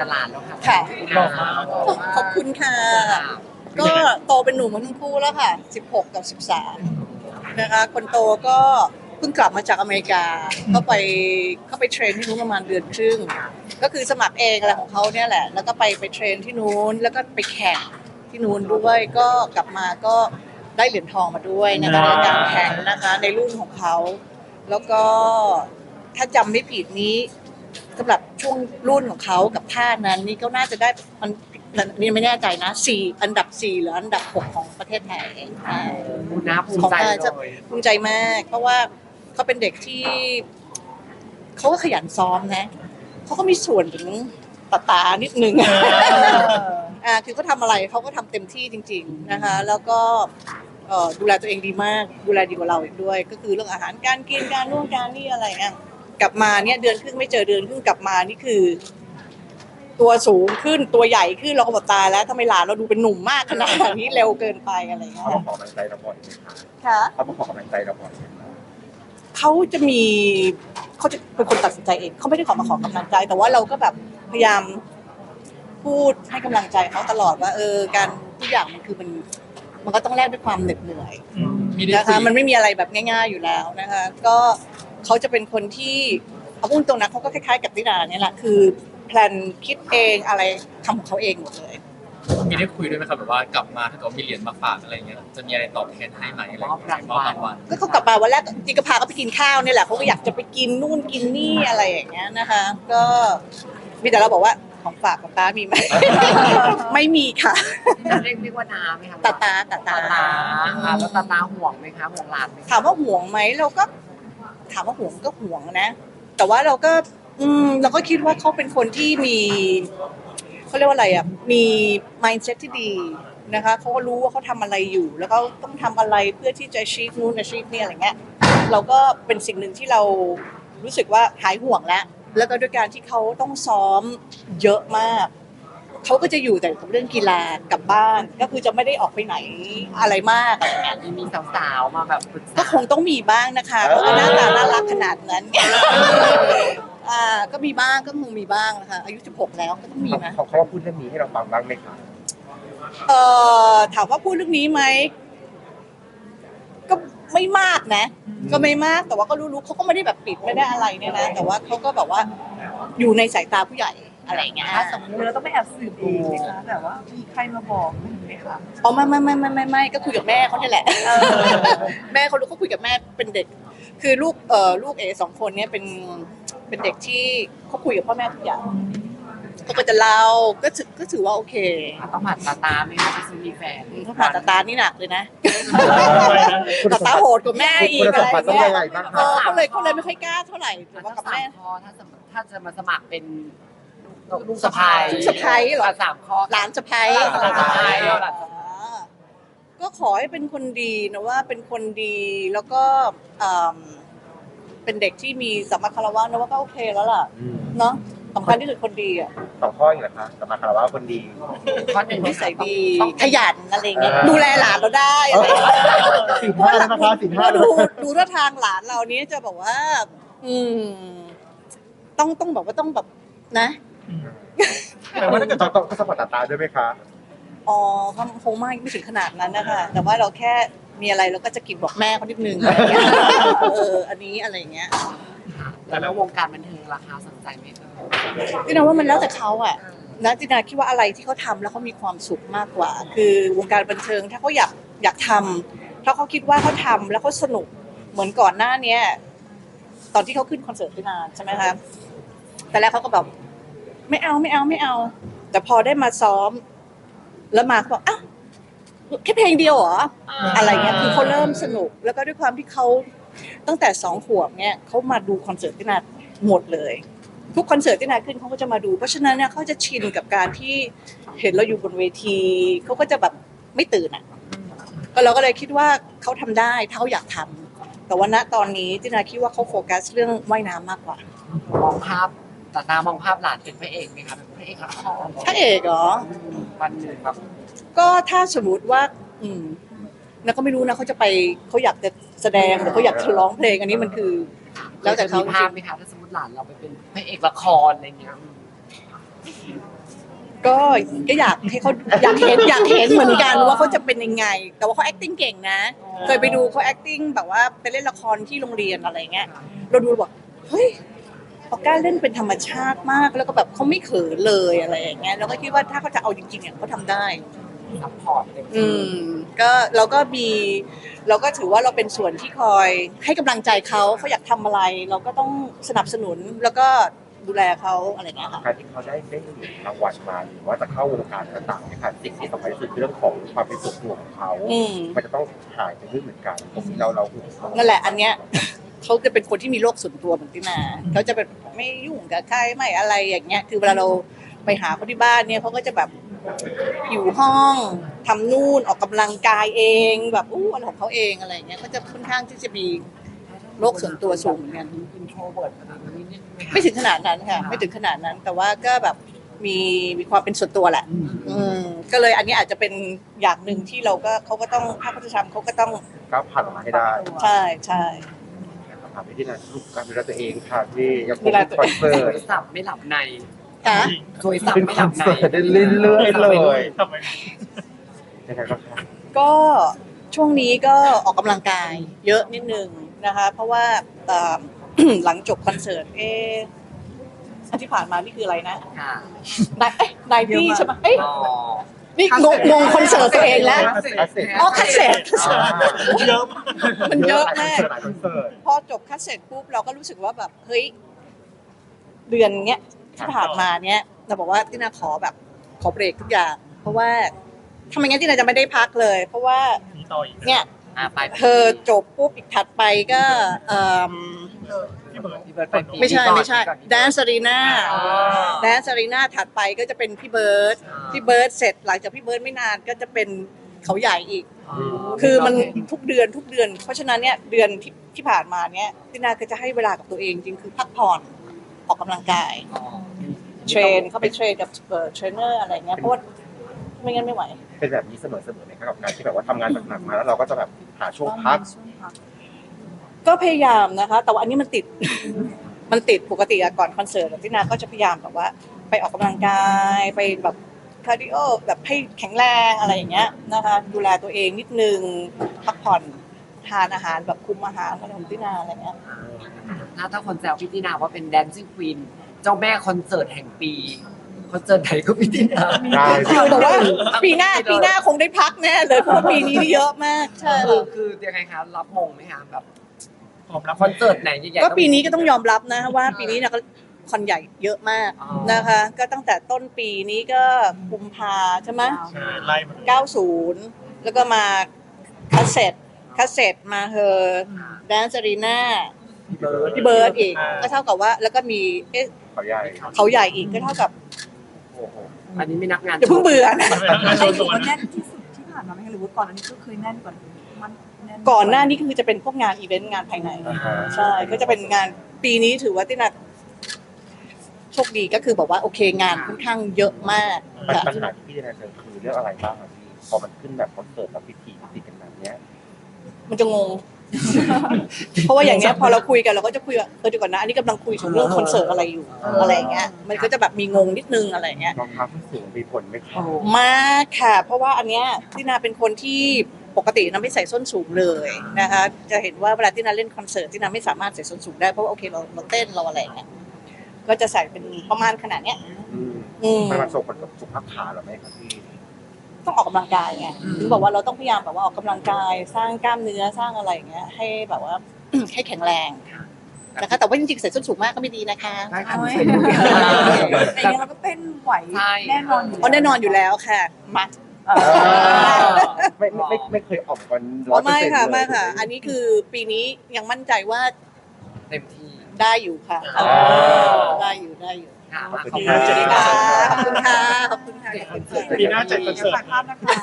ตลาดแล้วค่ะค่ะหล่อมากขอบคุณค่ะ ก็โตเป็นหนุ่มทั้งคู่แล้วค่ะ 16 กับ 13 นะคะ คนโตก็เพิ่งกลับมาจากอเมริกา ก็ไปเขาไปเทรนที่นู้นประมาณเดือนครึ่ง ก็คือสมัครเองอะไรของเขาเนี่ยแหละ แล้วก็ไปไปเทรนที่นู้น แล้วก็ไปแข่งที่นู้นด้วย ก็กลับมาก็ได้เหรียญทองมาด้วยนะคะในการแข่งนะคะในรุ่นของเขา แล้วก็ถ้าจำไม่ผิดนี้ สำหรับช่วงรุ่นของเขากับท่านั้นนี่ก็น่าจะได้มันนี่ไม่แน่ใจนะสี่อันดับสี่หรืออันดับหกของประเทศไทยใช่คุณน้าภูมิใจเลยภูมิใจมาก เพราะว่าเขาเป็นเด็กที่เขาก็ขยันซ้อมนะเขาก็มีส่วนถึงตาตานิดนึงอ่าคือเขาทำอะไรเขาก็ทำเต็มที่จริง ๆนะคะ แล้วก็เอ่อดูแลตัวเองดีมาก ดูแลดีกว่าเราอีกด้วย ก็คือเรื่องอาหารการกินการนู่นการนี่อะไรเงี้ย กลับมาเนี่ยเดือนครึ่งไม่เจอเดือนครึ่งกลับมานี่คือ ตัวสูงขึ้นตัวใหญ่ขึ้นเราก็บอกตายแล้วทำไมหลานเราดูเป็นหนุ่มมากขนาดนี้เร็วเกินไปอะไรเงี้เขายมาขอกำลังใจเราบ่อยไหมคะค่ะ เขามาขอกำลังใจเราบ่อยไหมคะเขาจะมีเขาจะเป็นคนตัดสินใจเองเขาไม่ได้ขอมาขอกำลังใจ แต่ว่าเราก็แบบพยายามพูดให้กำลังใจเขาตลอดว่า เออ การทุกอย่างมันคือมัน มันก็ต้องแลกด้วยความเหน็ดเหนื่อย มีได้นะคุคะยมันไม่มีอะไรแบบง่าย ๆอยู่แล้วนะคะ ก็ เขาจะเป็นคนที่เอาพูดตรงนะเขาก็คล้ายๆกับติดาเนี่ยแหละคือแพลนคิดเองอะไรทำของเขาเองหมดเลย มีได้คุยด้วยไหมครับแบบว่ากลับมาถ้าเกิดว่ามีเหรียญมาฝากอะไรเงี้ยจะมีอะไรตอบแทนให้ไหมอะไรมอบเงี้รายงวัลมอบรางวัลก็เขากลับมาวันแรกจริงๆก็พาเขาไปกินข้าวเนี่ยแหละเขาก็อยากจะไปกินนู่นกินนี่อะไรอย่างเงี้ยนะคะ ก็มีแต่เราบอกว่าของฝากกับป้ามีไหม ไม่มีค่ะ เรียกเรียกว่าน้าไหมคะตาตาตาตาตาตาอะแล้วตาตาห่วงไหมคะห่วงหลานไหมคะ ถามว่าห่วงไหมเราก็ ถามว่าห่วงก็ห่วงนะ แต่ว่าเราก็ อืมเราก็คิดว่าเขาเป็นคนที่มีเขาเรียกว่าอะไรอะมี mindset ที่ดีนะคะเขาก็รู้ว่าเขาทำอะไรอยู่ แล้วก็ต้องทำอะไรเพื่อที่จะ achieve นู่น achieve นี่อะไรเงี้ยเราก็เป็นสิ่งหนึ่งที่เรารู้สึกว่าหายห่วงแล้ว แล้วก็ด้วยการที่เขาต้องซ้อมเยอะมาก เขาก็จะอยู่แต่กับเรื่องกีฬากับบ้าน ก็คือจะไม่ได้ออกไปไหนอะไรมากอะไรเงี้ยมีมีสาวๆมาแบบปรึกษา ก็คงต้องมีบ้างนะคะเพราะว่าหน้าตาน่ารักขนาดนั้น อ่าก็มีบ้างก็คงมีบ้างนะคะอายุ 16 แล้วก็ต้องมีนะ เขาเขามาพูดเรื่องนี้ให้เราฟังบ้างไหมคะเอ่อถามว่าพูดเรื่องนี้ไหมก็ไม่มากนะ ก็ไม่มากแต่ว่าก็รู้ๆเขาก็ไม่ได้แบบปิดไม่ได้อะไรเนี่ยนะ แต่ว่าเขาก็แบบว่าอยู่ในสายตาผู้ใหญ่ อะไรอย่างเงี้ย ถ้าสมมติเราต้องไปแอบสืบเองไหมคะแบบว่ามีใครมาบอกไหมคะอ๋อไม่ไม่ไม่ไม่ไม่ไม่ก็คุยกับแม่เขาเนี่ยแหละแม่เขารู้เขาคุยกับแม่เป็นเด็ก คือลูกเอ่อลูกเอสองคนเนี่ยเป็นเป็นเด็กที่เขาคุยกับพ่อแม่ทุกอย่างเขาก็จะเล่าก็ถือก็ถือว่าโอเคอะต้องผ่านตาตาไหมคะจะซื้อมีแฟนถ้าผ่านตาตานี่หนักเลยนะตาตาโหดกว่าแม่อีคุณกสอะมไรบัติต้องเงี้ยัยงไงบ้างเอคะอเขาเลยเขาเลยไม่ค่อยกล้าเท่าไหร่แต่ว่าถ้ากับสาแม่มข้อถ้าสมถ้าจะมาสมัครเป็น ลูกสะพ้ายลูกสะใภ้เหรอะสามข้อ หลานสะพ้ายหลานสะใภ้หลานสะอ๋อก็ขอให้เป็นคนดีนะว่าเป็นคนดีแล้วก็อืมเป็นเด็กที่มีสัมมาคารวะนะว่าก็โอเคแล้วล่ะอืมเนาะสำคัญที่สุดคนดีอะสองข้ออีกเหรอคะสมาคารวะคนดี ข้อหนึ่งนิสัยดีต้องขยันอะไรเงี้ยอ่า ดูแลหลานเราได้อะไรเงี้ยสิบห้าแล้วนะคะสิบห้าดูดูท่าทางหลานเรานี้จะบอกว่า อืม ต้องต้องแบบว่าต้องแบบนะ แต่ว่าถ้าเกิดต้องต้องสปอร์ตตาตาด้วยไหมคะ อ๋อเขาคงไม่ไม่ถึงขนาดนั้นนะคะแต่ว่าเราแค่มีอะไรเราก็จะกินบอกแม่เขานิดนึงอะไรเงี้ยเอออันนี้อะไรเงี้ยแล้ววงการบันเทิงราคาสนใจไหมเอ่ยพี่นาว่ามันแล้วแต่เขาอะนะจินาคิดว่าอะไรที่เขาทำแล้วเขามีความสุขมากกว่า คือวงการบันเทิงถ้าเขาอยากอยากทำถ้าเขาคิดว่าเขาทำแล้วเขาสนุกเหมือนก่อนหน้าเนี้ยตอนที่เขาขึ้นคอนเสิร์ตพี่นาใช่ไหมคะแต่แรกเขาก็แบบ ไม่เอาไม่เอาไม่เอา แต่พอได้มาซ้อม แล้วมาเขาบอกอ้าวแค่เพลงเดียวเหรออะไรเงี้ยคือเขาเริ่มสนุก แล้วก็ด้วยความที่เขาตั้งแต่สองขวบเนี่ยเขามาดูคอนเสิร์ตที่นาหมดเลย ทุกคอนเสิร์ตที่นาขึ้นเขาก็จะมาดู เพราะฉะนั้นเนี่ยเขาจะชินกับการที่เห็นเราอยู่บนเวทีเขาก็จะแบบไม่ตื่นอะก็เราก็เลยคิดว่าเขาทำได้ถ้าเขาอยากทำแต่ว่าณตอนนี้ที่นาคิดว่าเขาโฟกัสเรื่องว่ายน้ำมากกว่ามองภาพ ตาตามองภาพหลานเป็นพระเอกไหมคะเป็นพระเอกละครถ้าเอกเหรอ วันหนึ่งแบบก็ถ้าสมมติว่า อืมแล้วก็ไม่รู้นะเขาจะไปเขาอยากจะแสดงหรือเขาอยากจะร้องเพลงอันนี้มันคือ แล้วแต่เขามีจภาริพงไหมคะถ้าสมมติหลานเราไปเป็นพระเอกละครอะไรเงี้ยถก็ก็อยากให้เขาอยากเห็นอยากเห็นเหมือนกันว่าเขาจะเป็นยังไง แต่ว่าเขา acting เก่งนะ เคยไปดูเขา acting แบบว่าไปเล่นละครที่โรงเรียนอะไรเงี้ยเราดูบอกเฮ้ย เขากล้าเล่นเป็นธรรมชาติมาก แล้วก็แบบเขาไม่เขินเลยอะไรอย่างเงี้ยเราก็คิดว่าถ้าเขาจะเอาจริงๆเนี่ยเขาทำได้ ซัพพอร์ตเต็มอืที่มก็เราก็มี เราก็ถือว่าเราเป็นส่วนที่คอยให้กำลังใจเขาเขาอยากทำอะไร เราก็ต้องสนับสนุนแล้วก็ดูแลเขาอะไรอย่างเงี้ยค่ะ การที่เขาได้ได้รางวัลมาหรือว่าจะเข้าวงการต่างๆเนี่ยค่ะสิ่งที่สำคัญที่สุดคือเรื่องของความเป็นส่วนตัวของเขาอืม มันจะต้องหายไปด้วยเหมือนกันเราเรานั่นแหละอันเนี้ย เขาจะเป็นคนที่มีโรคส่วนตัวเหมือนตินาเขาจะเป็นไม่ยุ่งกับใครไม่อะไรอย่างเงี้ย คือเวลาเราไปหาเขาที่บ้านเนี่ยเขาก็จะแบบอยู่ห้องทำนู่นออกกำลังกายเองแบบอู้อะไรของเขาเองอะไรอย่างเงี้ยก็จะค่อนข้างที่จะมีโรคส่วนตัวสูงเหมือนกันอินโทรเวิร์ดขนาดนี้นิดไหมคะไม่ถึงขนาดนั้นค่ะ ไม่ถึงขนาดนั้น แต่ว่าก็แบบมีมีความเป็นส่วนตัวแหละ อืมก็เลยอันนี้อาจจะเป็นอย่างหนึ่งที่เราก็เขาก็ต้องถ้าเขาจะทำเขาก็ต้องก้าวผ่านมาให้ได้ ใช่ใช่ ถามไปที่นั่นการดูแลตัวเองค่ะที่ยังคดูงแลตัวคอนเสิโดร์ตยสับไม่หลับในค่ะโดยสับเป็นไม่คหอลันบใน เสิร์ตได้เรื่อยๆเลยยังไงก็ค่ะก็ช่วงนี้ก็ออกกำลังกายเยอะนิดนึงนะคะ เพราะว่าเอ่อ หลังจบคอนเสิร์ตเอะอันที่ผ่านมานี่คืออะไรนะค่ะนายเอ้ยนายพี่ใช่ไหมเอ้ย อ๋อ นี่งงงงคอนเสิร์ตตัวเองแล้ว อ๋อคัสเซ็ต เยอะมันเยอะมาก หลายคอนเสิร์ต พอจบคัสเซ็ตปุ๊บเราก็รู้สึกว่าแบบเฮ้ยเดือนเนี้ยที่ผ่านมาเนี้ยเราบอกว่าที่นาขอแบบขอเบรกทุกอย่าง เพราะว่าทำไมงั้นที่นาจะไม่ได้พักเลย เพราะว่าเนี่ย อะไป เธอจบปุ๊บอีกถัดไปก็เอิ่ม พี่เบิร์ดไปปีไม่ใช่ก่อนไม่ใช่ปีก่อนแดนซ a รีนาอ๋อแดนซ a รีนาถัดไปก็จะเป็นพี่เบิร์ดอ่าพี่เบิร์ดเสร็จหลังจากพี่เบิร์ดไม่นานก็จะเป็นเขาใหญ่อีกอ๋อคือมันทุกเดือนทุกเดือน เพราะฉะนั้นเนี่ยเดือนที่ที่ผ่านมาเนี่ยพี่นาก็จะให้เวลากับตัวเองจริงคือพักผ่อนออกกำลังกายอ๋อเทรนเข้าไปเทรนกับเอ่อเทรนเนอร์อะไรเงี้ยเพราะว่าไม่งั้นไม่ไหวเป็นแบบนี้เสมอๆไหมครับกับการที่แบบว่าทำงานหนักๆมาแล้วเราก็จะแบบหาช่วงพัก ก็พยายามนะคะ แต่ว่าอันนี้มันติด มันติดปกติอะก่อนคอนเสิร์ตอะพี่นาก็จะพยายามแบบว่า ไปออกกำลังกายไปแบบคาร์ดิโอแบบให้แข็งแรงอะไรอย่างเงี้ยนะคะ ดูแลตัวเองนิดนึงพักผ่อนทานอาหารแบบคุมอาหารอะไรของพี่นาอะไรเงี้ยถ้าถ้าคนแซวพี่ตินาว่าเป็นแดนซิ่งควีนเจ้าแม่คอนเสิร์ตแห่งปีคอนเสิร์ตไหนก็พี่ตินาได้ คือบอกว่าปีหน้าปีหน้าคงได้พักแน่เลยเพราะว่าปีนี้นี่เยอะมากใช่ คือคือยังไงคะรับมงไหมคะแบบ คอนเสิร์ตไหนใหญ่ๆก็ปีนี้ก็ต้องยอมรับนะว่าปีนี้เนี่ยก็คอนใหญ่เยอะมากอ๋อนะคะ ก็ตั้งแต่ต้นปีนี้ก็กุมภาใช่ไหมใช่ไล่มาเลย90 แล้วก็มาคัสเซ็ตคัสเซ็ตมาเฮอร์แดนซารีนาพี่เบิร์ดพี่เบิร์ดอีก ก็เท่ากับว่า แล้วก็มีเอ๊ะเขาใหญ่เขาใหญ่อีกก็เท่ากับโอ้โหอันนี้ไม่นับงานอย่าเพิ่งเบื่อนะใครถือว่าแน่นที่สุดที่ผ่านมาไหมคะหรือว่าก่อนอันนี้ก็เคยแน่นกว่ามันแน่น ก่อนหน้านี้คือจะเป็นพวกงานอีเวนต์งานภายในอ่าฮะ ใช่ก็จะเป็นงานปีนี้ถือว่าตินาโชคดีก็คือบอกว่าโอเคงานค่อนข้างเยอะมากปัญค่ะ ปัญหาที่พี่จะเจอคือเรื่องอะไรบ้างครับพี่พอมันขึ้นแบบคอนเสิร์ตแล้วพิธีติดกันแบบเนี้ย มันจะงง เพราะว่าอย่างเนี้ยพอเราคุยกันเราก็จะคุยว่าเออเดี๋ยวก่อนนะอันนี้กำลังคุยถึงเรื่องคอนเสิร์ตอะไรอยู่อะไรอย่างเงี้ย มันก็จะแบบมีงงนิดนึงอะไรอย่างเงี้ย รองเท้าส้นสูงมีผลไหมครัโอ้บโหมากค่ะ เพราะว่าอันเนี้ยตินาเป็นคนที่ ปกตินาไม่ใส่ส้นสูงเลยนะคะจะเห็นว่าเวลาที่นาเล่นคอนเสิร์ตที่นาไม่สามารถใส่ส้นสูงได้เพราะว่าโอเคเราเราเต้นเราอะไรอย่างเงี้ยก็จะใส่เป็นประมาณขนาดเนี้ยอืมอืมมันมันส่งผลกับสุขภาพขาเหรอไหมครับพี่ต้องออกกำลังกายไงถึงบอกว่าเราต้องพยายามแบบว่าออกกำลังกายสร้างกล้ามเนื้อสร้างอะไรอย่างเงี้ย ให้แบบว่าให้แข็งแรงนะคะแต่ว่าจริงๆใส่ส้นสูงมากก็ไม่ดีนะคะได้ค่ะโอ้ยใส่ดูกันแต่ยังเราก็เต้นไหวใช่แน่นอนอยู่อ๋อแน่นอนอยู่แล้วค่ะมาเออ ไม่ไม่ไม่ไม่เคยออกกันร้อ๋ออยเปอร์ไม่เซ็นต์ค่ะเลย ไม่ค่ะ อันนี้คือปีนี้ยังมั่นใจว่าเต็มที่ ได้อยู่ค่ะอ๋อ ได้อยู่ได้อยู่ค่ะขอบคุณขอบครัคุณบค่ะ ขอบคุณค่ะขอบคุณค่ะขอบคุณค่ะ ปีหน้าจัดคอนเสิร์ตถ่ายภาพนะคะ